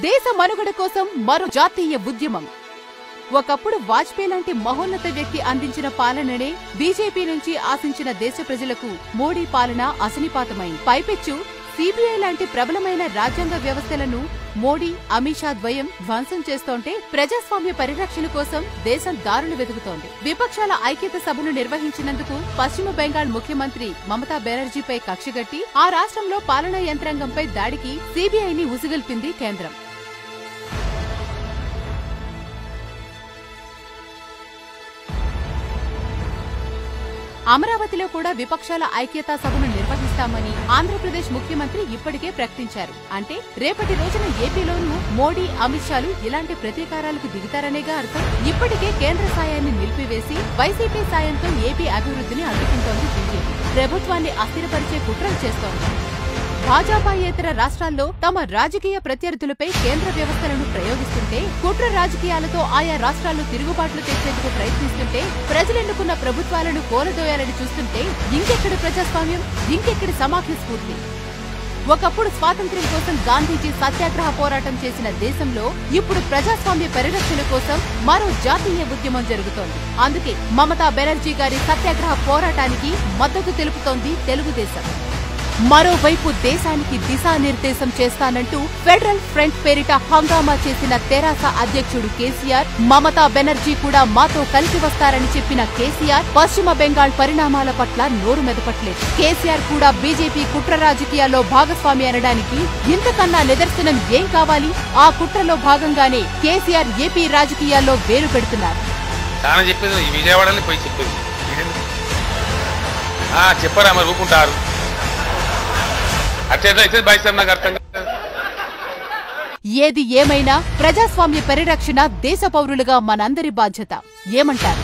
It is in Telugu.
దేశ మనుగడ కోసం మరో జాతీయ ఉద్యమం. ఒకప్పుడు వాజ్పేయి లాంటి మహోన్నత వ్యక్తి అందించిన పాలననే బీజేపీ నుంచి ఆశించిన దేశ ప్రజలకు మోడీ పాలన అసనిపాతమైంది పైపెచ్చు సిబిఐ లాంటి ప్రబలమైన రాజ్యాంగ వ్యవస్థలను మోడీ అమిత్ షా ద్వయం ధ్వంసం చేస్తోంటే ప్రజాస్వామ్య పరిరక్షణ కోసం దేశం దారులు వెతుకుతోంది. విపక్షాల ఐక్యత సభను నిర్వహించినందుకు పశ్చిమ బెంగాల్ ముఖ్యమంత్రి మమతా బెనర్జీపై కక్షగట్టి ఆ రాష్ట్రంలో పాలనా యంత్రాంగంపై దాడికి సిబిఐని ఉసిగొల్పింది కేంద్రం. అమరావతిలో కూడా విపక్షాల ఐక్యతా సభను నిర్వహిస్తామని ఆంధ్రప్రదేశ్ ముఖ్యమంత్రి ఇప్పటికే ప్రకటించారు. అంటే రేపటి రోజున ఏపీలోనూ మోడీ అమిత్ షాలు ఇలాంటి ప్రతీకారాలకు దిగుతారనేగా అర్థం ఇప్పటికే కేంద్ర సాయాన్ని నిలిపివేసి వైసీపీ సాయంతో ఏపీ అభివృద్ధిని అడ్డుకుంటోంది బీజేపీ. ప్రభుత్వాన్ని అస్థిరపరిచే కుట్రలు చేస్తోంది. భాజపాయేతర రాష్ట్రాల్లో తమ రాజకీయ ప్రత్యర్థులపై కేంద్ర వ్యవస్థలను ప్రయోగిస్తుంటే కుట్ర రాజకీయాలతో ఆయా రాష్ట్రాల్లో తిరుగుబాట్లు తెచ్చేందుకు ప్రయత్నిస్తుంటే ప్రజలెన్నుకున్న ప్రభుత్వాలను కోలదోయాలని చూస్తుంటే ఇంకెక్కడి ప్రజాస్వామ్యం ఇంకెక్కడి సమాఖ్య స్ఫూర్తి? ఒకప్పుడు స్వాతంత్ర్యం కోసం గాంధీజీ సత్యాగ్రహ పోరాటం చేసిన దేశంలో ఇప్పుడు ప్రజాస్వామ్య పరిరక్షణ కోసం మరో జాతీయ ఉద్యమం జరుగుతోంది. అందుకే మమతా బెనర్జీ గారి సత్యాగ్రహ పోరాటానికి మద్దతు తెలుపుతోంది తెలుగుదేశం. మరోవైపు దేశానికి దిశానిర్దేశం చేస్తానంటూ ఫెడరల్ ఫ్రంట్ పేరిట హంగామా చేసిన తెరాస అధ్యక్షుడు కేసీఆర్ మమతా బెనర్జీ కూడా మాతో కలిసి వస్తారని చెప్పిన కేసీఆర్ పశ్చిమ బెంగాల్ పరిణామాల పట్ల నోరు మెదపట్లేదు. కేసీఆర్ కూడా బీజేపీ కుట్ర రాజకీయాల్లో భాగస్వామి అనడానికి ఇంతకన్నా నిదర్శనం ఏం కావాలి? ఆ కుట్రలో భాగంగానే కేసీఆర్ ఏపీ రాజకీయాల్లో వేరు పెడుతున్నారు. చెప్పేది విజయవాడని పోయి చెప్పేది. చెప్పరా మరి ఊరుకుంటారు. అయితే బయట నాకు అర్థం కాదు ఏది ఏమైనా ప్రజాస్వామ్య పరిరక్షణ దేశ పౌరులుగా మనందరి బాధ్యత. ఏమంటారు?